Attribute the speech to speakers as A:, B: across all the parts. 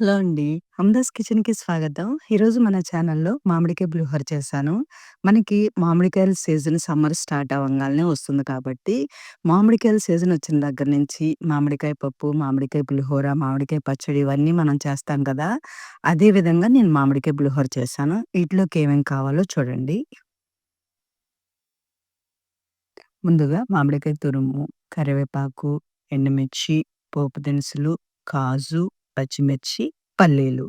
A: Hello అండి. హమ్దాస్ కిచెన్‌కి స్వాగతం. ఈరోజు మన ఛానల్‌లో మామిడికాయ పులిహోర చేశాను. మనకి మామిడికాయల సీజన్ సమ్మర్ స్టార్ట్ అవ్వంగాల్నే వస్తుంది కాబట్టి, మామిడికాయల సీజన్ వచ్చిన దగ్గర నుంచి మామిడికాయ పప్పు, మామిడికాయ పులిహోర, మామిడికాయ పచ్చడి ఇవన్నీ మనం చేస్తాం కదా! అదే విధంగా నేను మామిడికాయ పులిహోర చేశాను. వీటిలోకి ఏమేం కావాలో చూడండి. ముందుగా మామిడికాయ తురుము, కరివేపాకు, ఎండుమిర్చి, పోపు దినుసులు, కాజు, పచ్చిమిర్చి, పల్లీలు.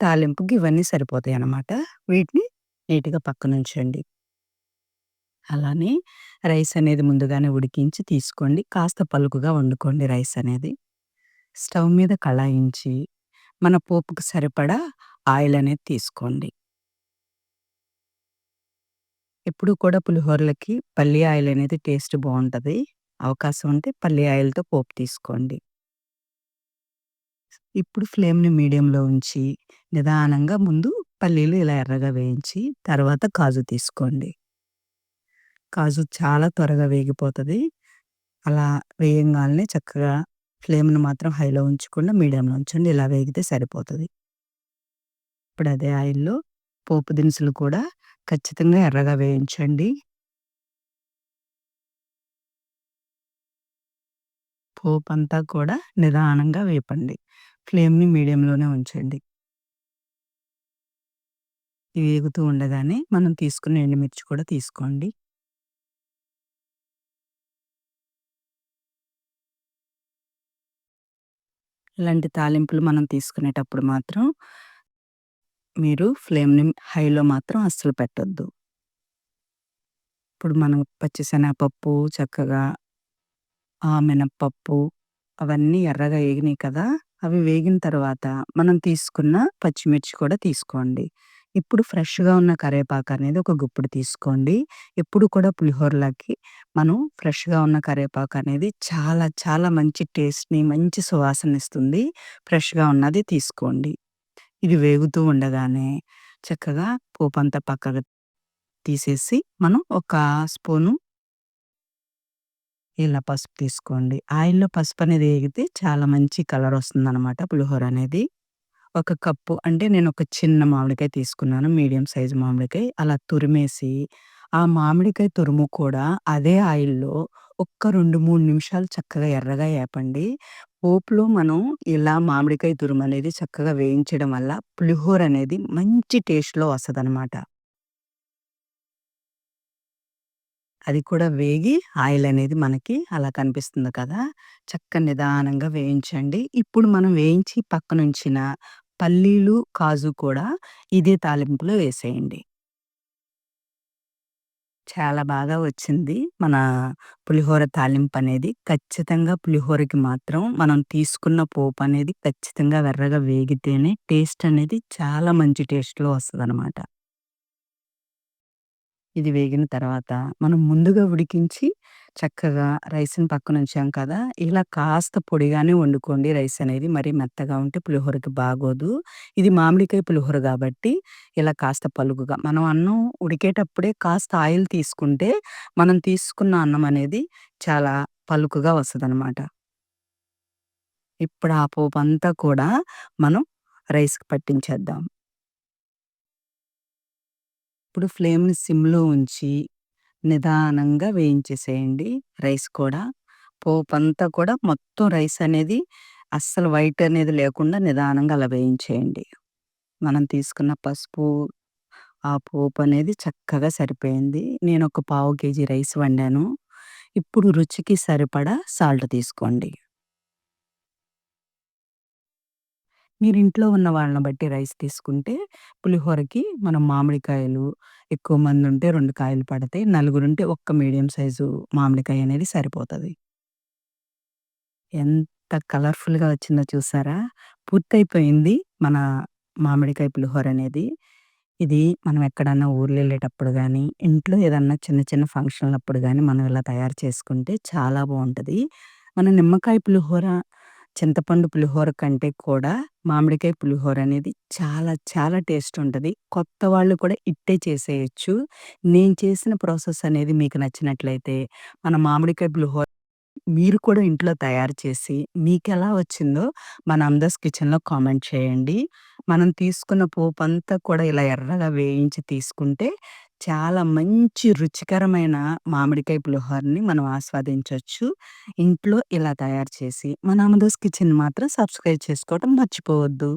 A: తాలింపుకి ఇవన్నీ సరిపోతాయి అన్నమాట వీటిని నీట్‌గా పక్కనుంచండి. అలానే రైస్ అనేది ముందుగానే ఉడికించి తీసుకోండి. కాస్త పలుకుగా వండుకోండి రైస్ అనేది. స్టవ్ మీద కళాయించి, మన పోపుకు సరిపడా ఆయిల్ అనేది తీసుకోండి. ఎప్పుడు కూడా పులిహోరలకి పల్లి ఆయిల్ అనేది టేస్ట్ బాగుంటుంది అవకాశం ఉంటే పల్లి ఆయిల్‌తో పోపు తీసుకోండి. ఇప్పుడు ఫ్లేమ్‌ని మీడియంలో ఉంచి, నిదానంగా ముందు పల్లీలు ఇలా ఎర్రగా వేయించి, తర్వాత కాజు తీసుకోండి. కాజు చాలా త్వరగా వేగిపోతది. అలా వేయంగాల్నే చక్కగా ఫ్లేమ్‌ని మాత్రం హైలో ఉంచకుండా మీడియంలో ఉంచండి. ఇలా వేగితే సరిపోతది. ఇప్పుడు అదే ఆయిల్‌లో పోపు దినుసులు కూడా ఖచ్చితంగా ఎర్రగా వేయించండి. పోపంతా కూడా నిదానంగా వేపండి. ఫ్లేమ్‌ని మీడియంలోనే ఉంచండి. ఇవి వేగుతూ ఉండగానే మనం తీసుకున్న ఎండుమిర్చి కూడా తీసుకోండి. ఇలాంటి తాలింపులు మనం తీసుకునేటప్పుడు మాత్రం మీరు ఫ్లేమ్‌ని హైలో మాత్రం అస్సలు పెట్టొద్దు. ఇప్పుడు మనం పచ్చిసెనగపప్పు చక్కగా ఆ! మినపప్పు అవన్నీ ఎర్రగా ఏగినాయి కదా! అవి వేగిన తర్వాత మనం తీసుకున్న పచ్చిమిర్చి కూడా తీసుకోండి. ఇప్పుడు ఫ్రెష్‌గా ఉన్న కరివేపాకు అనేది ఒక గుప్పుడు తీసుకోండి. ఎప్పుడు కూడా పులిహోరలకి మనం ఫ్రెష్‌గా ఉన్న కరివేపాకు అనేది చాలా చాలా మంచి టేస్ట్‌ని, మంచి సువాసననిస్తుంది. ఫ్రెష్‌గా ఉన్నది తీసుకోండి. ఇది వేగుతూ ఉండగానే చక్కగా పోపంతా పక్కకు తీసేసి మనం ఒక స్పూను ఇలా పసుపు తీసుకోండి. ఆయిల్‌లో పసుపు అనేది ఏగితే చాలా మంచి కలర్ కలరొస్తుందనమాట పులిహోర అనేది. ఒక కప్పు అంటే నేనొక చిన్న మామిడికాయ తీసుకున్నాను. మీడియం సైజ్ మామిడికాయ. అలా తురిమేసి, ఆ మామిడికాయ తురుము కూడా అదే ఆయిల్‌లో ఒక్క 2, 3 నిమిషాలు చక్కగా ఎర్రగా ఏపండి. పోపులో మనం ఇలా మామిడికాయ తురుమనేది చక్కగా వేయించడం వల్ల పులిహోర అనేది మంచి టేస్ట్‌లో వస్తదనమాట. అది కూడా వేగి ఆయిల్ అనేది మనకి అలా కనిపిస్తుంది కదా! చక్క నిదానంగా వేయించండి. ఇప్పుడు మనం వేయించి పక్కనుంచిన పల్లీలు, కాజు కూడా ఇదే తాలింపులో వేసేయండి. చాలా బాగా వచ్చింది. మన పులిహోర తాలింపనేది. ఖచ్చితంగా పులిహోరకి మాత్రం మనం తీసుకున్న పోపనేది ఖచ్చితంగా వెర్రగా వేగితేనే టేస్ట్ అనేది చాలా మంచి టేస్ట్‌లో వస్తదనమాట. ఇది వేగిన తర్వాత మనం ముందుగా ఉడికించి చక్కగా రైస్‌ని పక్కనుంచాం కదా! ఇలా కాస్త పొడిగానే వండుకోండి రైస్ అనేది. మరీ మెత్తగా ఉంటే పులిహోరకి బాగోదు. ఇది మామిడికాయ పులిహోర గాబట్టి ఇలా కాస్త పలుకుగా మనం అన్నం ఉడికేటప్పుడే కాస్త ఆయిల్ తీసుకుంటే, మనం తీసుకున్న అన్నం అనేది చాలా పలుకుగా వస్తదనమాట. ఇప్పుడు ఆ పోపంతా కూడా మనం రైస్‌కి పట్టించేద్దాం. ఇప్పుడు ఫ్లేమ్‌ని సిమ్‌లో ఉంచి, నిదానంగా వేయించేసేయండి రైస్ కూడా. పోపు అంతా కూడా మొత్తం రైస్ అనేది అస్సలు వైట్ అనేది లేకుండా నిదానంగా అలా వేయించేయండి. మనం తీసుకున్న పసుపు, ఆ పోపు అనేది చక్కగా సరిపోయింది. నేను ఒక పావు కేజీ రైస్ వండాను. ఇప్పుడు రుచికి సరిపడా సాల్ట్ తీసుకోండి. మీరు ఇంట్లో ఉన్న వాళ్ళని బట్టి రైస్ తీసుకుంటే, పులిహోరకి మనం మామిడికాయలు ఎక్కువ మందుంటే 2 కాయలు పడతాయి. నలుగురుంటే ఒక్క మీడియం సైజు మామిడికాయ అనేది సరిపోతది. ఎంత కలర్‌ఫుల్‌గా వచ్చిందో చూసారా? పూర్తయిపోయింది మన మామిడికాయ పులిహోర అనేది. ఇది మనం ఎక్కడన్నా ఊర్లెళ్ళేటప్పుడు గానీ, ఇంట్లో ఏదన్నా చిన్న చిన్న ఫంక్షన్‌లప్పుడు గానీ, మనం ఇలా తయారు చేసుకుంటే చాలా బావుంటది. మన నిమ్మకాయ పులిహోర, చింతపండు పులిహోర కంటే కూడా మామిడికాయ పులిహోర అనేది చాలా చాలా టేస్ట్ ఉంటుంది కొత్త వాళ్ళు కూడా ఇట్టే చేసేయొచ్చు. నేను చేసిన ప్రాసెస్ అనేది మీకు నచ్చినట్లయితే, మన మామిడికాయ పులిహోర మీరు కూడా ఇంట్లో తయారు చేసి మీకు ఎలా వచ్చిందో మన అందర్స్ కిచెన్‌లో కామెంట్ చేయండి. మనం తీసుకున్న పోపు అంతా కూడా ఇలా ఎర్రగా వేయించి తీసుకుంటే చాలా మంచి రుచికరమైన మామిడికాయ పులిహోరని మనం ఆస్వాదించొచ్చు. ఇంట్లో ఇలా తయారు చేసి మన 'అమదోస్ కిచెన్ మాత్రం సబ్స్క్రైబ్ చేసుకోవటం మర్చిపోవద్దు.